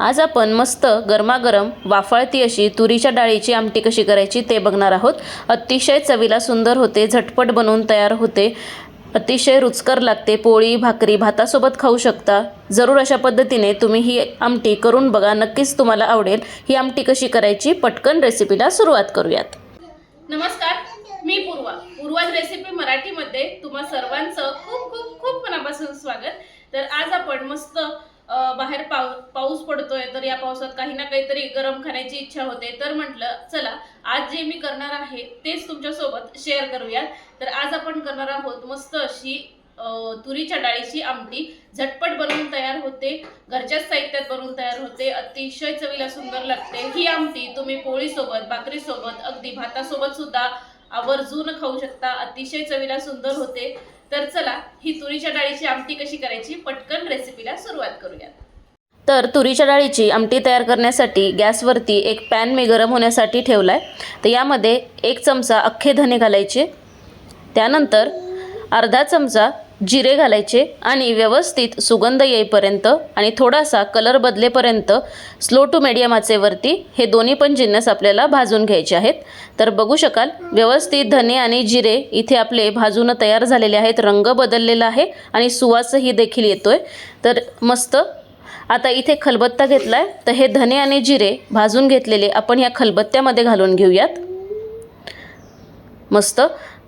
आज आपण मस्त गरमागरम वाफाळती अशी तुरीच्या डाळीची आमटी कशी करायची ते बघणार आहोत. अतिशय चवीला सुंदर होते झटपट बनवून तयार होते. अतिशय रुचकर लागते पोळी भाकरी भातासोबत खाऊ शकता. जरूर अशा पद्धतीने तुम्ही ही आमटी करून बघा नक्कीच तुम्हाला आवडेल. ही आमटी कशी करायची पटकन रेसिपीला सुरुवात करूयात. नमस्कार मी पूर्वा. पूर्वाज रेसिपी मराठीमध्ये तुम्हा सर्वांचं खूप खूप खूप मनापासून स्वागत. तर आज आपण मस्त बाहेर पाऊ पाऊस पडतोय तर या पावसात काही ना काहीतरी गरम खाण्याची इच्छा होते. तर म्हटलं चला आज जे मी करणार आहे तेच तुमच्यासोबत शेअर करूयात. तर आज आपण करणार आहोत मस्त अशी तुरीच्या डाळीची आमटी. झटपट बनवून तयार होते. घरच्याच साहित्यात बनवून तयार होते. अतिशय चवीला सुंदर लागते. ही आमटी तुम्ही पोळीसोबत भाकरीसोबत अगदी भातासोबत सुद्धा आवर्जून खाऊ शकता. अतिशय चवीला सुंदर होते. तर चला ही तुरीच्या डाळीची आमटी कशी करायची पटकन रेसिपीला सुरुवात करूयात. तर तुरीच्या डाळीची आमटी तयार करण्यासाठी गॅसवरती एक पॅन मी गरम होण्यासाठी ठेवला आहे तर यामध्ये एक चमचा अख्खे धने घालायचे. त्यानंतर अर्धा चमचा जिरे घालायचे आणि व्यवस्थित सुगंध येईपर्यंत आणि थोडासा कलर बदलेपर्यंत स्लो टू मीडियम आचेवरती हे दोन्ही पण जिन्नस आपल्याला भाजून घ्यायचे आहेत. तर बघू शकाल व्यवस्थित धने आणि जिरे इथे आपले भाजून तयार झालेले आहेत रंग बदललेला आहे आणि सुवासही देखील येतोय. तर मस्त आता इथे खलबत्ता घेतला आहे तर हे धने आणि जिरे भाजून घेतलेले आपण या खलबत्त्यामध्ये घालून घेऊयात. मस्त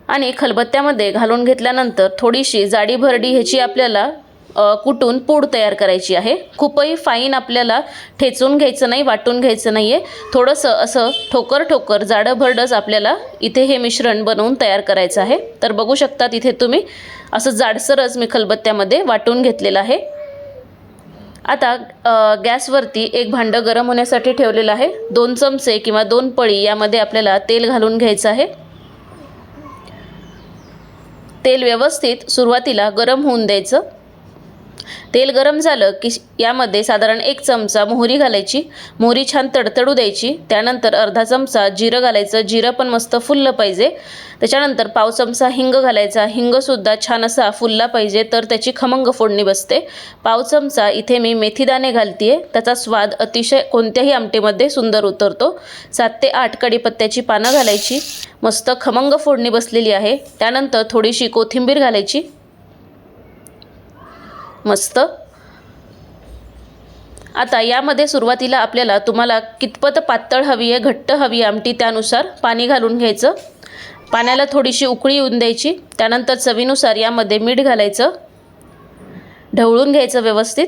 आणि खलबत्त्यामध्ये घालून घेतल्यानंतर थोडीशी जाडी भरडी ह्याची आपल्याला कुटून पूड तयार करायची आहे. खूपही फाईन आपल्याला ठेचून घ्यायचं नाही वाटून घ्यायचं नाही आहे थोडंसं असं ठोकर ठोकर जाडं भरडंच आपल्याला इथे हे मिश्रण बनवून तयार करायचं आहे. तर बघू शकता इथे तुम्ही असं जाडसरच मी खलबत्त्यामध्ये वाटून घेतलेलं आहे. आता गॅसवरती एक भांडं गरम होण्यासाठी ठेवलेलं आहे. दोन चमचे किंवा दोन पळी यामध्ये आपल्याला तेल घालून घ्यायचं आहे. तेल व्यवस्थित सुरुवातीला गरम होऊन द्यायचं. तेल गरम झालं की यामध्ये साधारण एक चमचा मोहरी घालायची. मोहरी छान तडतडू द्यायची. त्यानंतर अर्धा चमचा जिरं घालायचं. जिरं पण मस्त फुललं पाहिजे. त्याच्यानंतर पाव चमचा हिंग घालायचा. हिंगसुद्धा छान असा फुलला पाहिजे तर त्याची खमंग फोडणी बसते. पाव चमचा इथे मी मेथीदाणे घालते त्याचा स्वाद अतिशय कोणत्याही आमटीमध्ये सुंदर उतरतो. सात ते आठ कडीपत्त्याची पानं घालायची. मस्त खमंग फोडणी बसलेली आहे. त्यानंतर थोडीशी कोथिंबीर घालायची. मस्त. आता यामध्ये सुरुवातीला आपल्याला तुम्हाला कितपत पातळ हवी आहे घट्ट हवी आहे आमटी त्यानुसार पाणी घालून घ्यायचं. पाण्याला थोडीशी उकळी येऊन द्यायची. त्यानंतर चवीनुसार यामध्ये मीठ घालायचं. ढवळून घ्यायचं व्यवस्थित.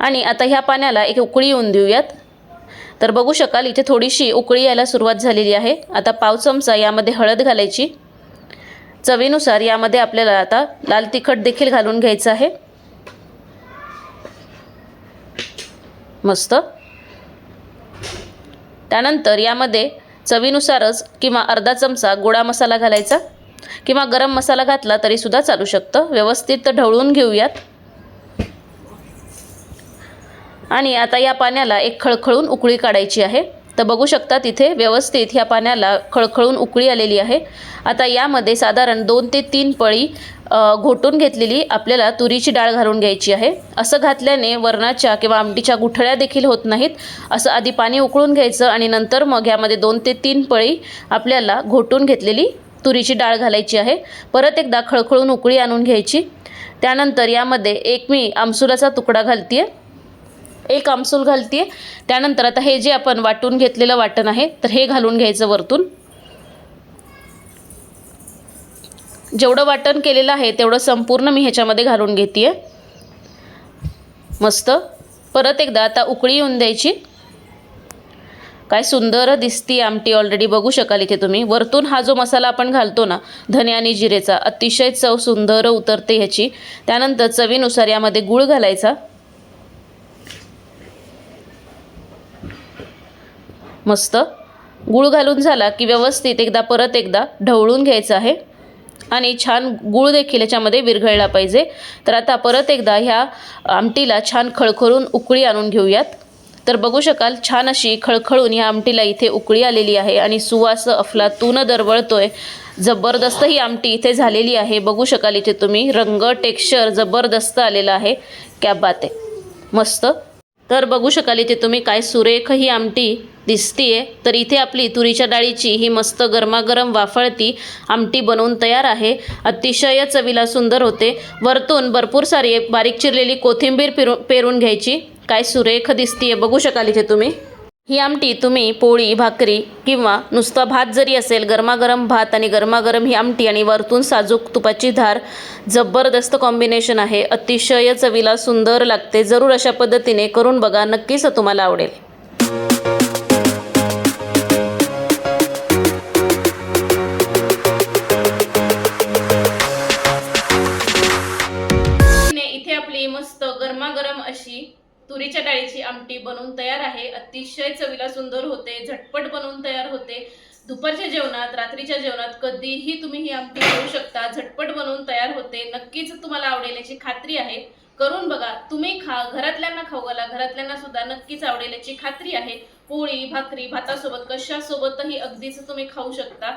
आणि आता ह्या पाण्याला एक उकळी येऊन देऊयात. तर बघू शकाल इथे थोडीशी उकळी यायला सुरुवात झालेली आहे. आता पाव चमचा यामध्ये हळद घालायची. चवीनुसार यामध्ये आपल्याला आता लाल तिखट देखील घालून घ्यायचं आहे. मस्त. त्यानंतर यामध्ये चवीनुसारच किंवा अर्धा चमचा गोडा मसाला घालायचा किंवा गरम मसाला घातला तरीसुद्धा चालू शकतं. व्यवस्थित ढवळून घेऊयात. आणि आता या पाण्याला एक खळखळून उकळी काढायची आहे. तर बघू शकता तिथे व्यवस्थित ह्या पाण्याला खळखळून उकळी आलेली आहे. आता यामध्ये साधारण दोन ते तीन पळी घोटून घेतलेली आपल्याला तुरीची डाळ घालून घ्यायची आहे. असं घातल्याने वरणाच्या किंवा आमटीच्या गुठळ्या देखील होत नाहीत. असं आधी पाणी उकळून घ्यायचं आणि नंतर मग यामध्ये दोन ते तीन पळी आपल्याला घोटून घेतलेली तुरीची डाळ घालायची आहे. परत एकदा खळखळून उकळी आणून घ्यायची. त्यानंतर यामध्ये एक मी आमसुलाचा तुकडा घालते एक आमसूल घालते त्यानंतर आता हे जे आपण वाटून घेतलेलं वाटण आहे तर हे घालून घ्यायचं वरतून. जेवढं वाटण केलेलं आहे तेवढं संपूर्ण मी ह्याच्यामध्ये घालून घेते मस्त. परत एकदा आता उकळी येऊन द्यायची. काय सुंदर दिसती आमटी ऑलरेडी बघू शकाल इथे तुम्ही. वरतून हा जो मसाला आपण घालतो ना धने आणि जिरेचा अतिशय चव सुंदर उतरते ह्याची. त्यानंतर चवीनुसार यामध्ये गूळ घालायचा. मस्त. गूळ घालून झाला की व्यवस्थित एकदा परत एकदा ढवळून घ्यायचं आहे. आणि छान गूळ देखील याच्यामध्ये विरघळला पाहिजे. तर आता परत एकदा ह्या आमटीला छान खळखळून उकळी आणून घेऊयात. तर बघू शकाल छान अशी खळखळून ह्या आमटीला इथे उकळी आलेली आहे आणि सुवास अफलातून दरवळतोय. जबरदस्त ही आमटी इथे झालेली आहे. बघू शकाल इथे तुम्ही रंग टेक्स्चर जबरदस्त आलेला आहे. क्या बात आहे. मस्त. तर बघू शकाल इथे तुम्ही काय सुरेख ही आमटी दिसतीये तर इथे आपली तुरीच्या डाळीची ही मस्त गरमागरम वाफळती आमटी बनवून तयार आहे. अतिशय चवीला सुंदर होते. वरतून भरपूर सारी बारीक चिरलेली कोथिंबीर पेरू पेरून घ्यायची. काय सुरेख दिसतीये बघू शकाल इथे तुम्ही. ही आमटी तुम्ही पोळी भाकरी किंवा नुसता भात जरी असेल गरमागरम भात आणि गरमागरम ही आमटी आणि वरतून साजूक तुपाची धार जबरदस्त कॉम्बिनेशन आहे. अतिशय चवीला सुंदर लागते. जरूर अशा पद्धतीने करून बघा. नक्कीच तुम्हाला आवडेल. तुरीच्या डाळीची आमटी बनवून तयार आहे. अतिशय चवीला सुंदर होते झटपट बनवून तयार होते. दुपारच्या जेवणात रात्रीच्या जेवणात कधीही तुम्ही ही आमटी करू शकता. झटपट बनवून तयार होते. नक्कीच तुम्हाला आवडेल याची खात्री आहे. करून बघा तुम्ही खा घरातल्यांना खाऊ घाला. घरातल्यांना सुद्धा नक्कीच आवडेल याची खात्री आहे. पोळी भाकरी भातासोबत कशासोबतही अगदीच तुम्ही खाऊ शकता.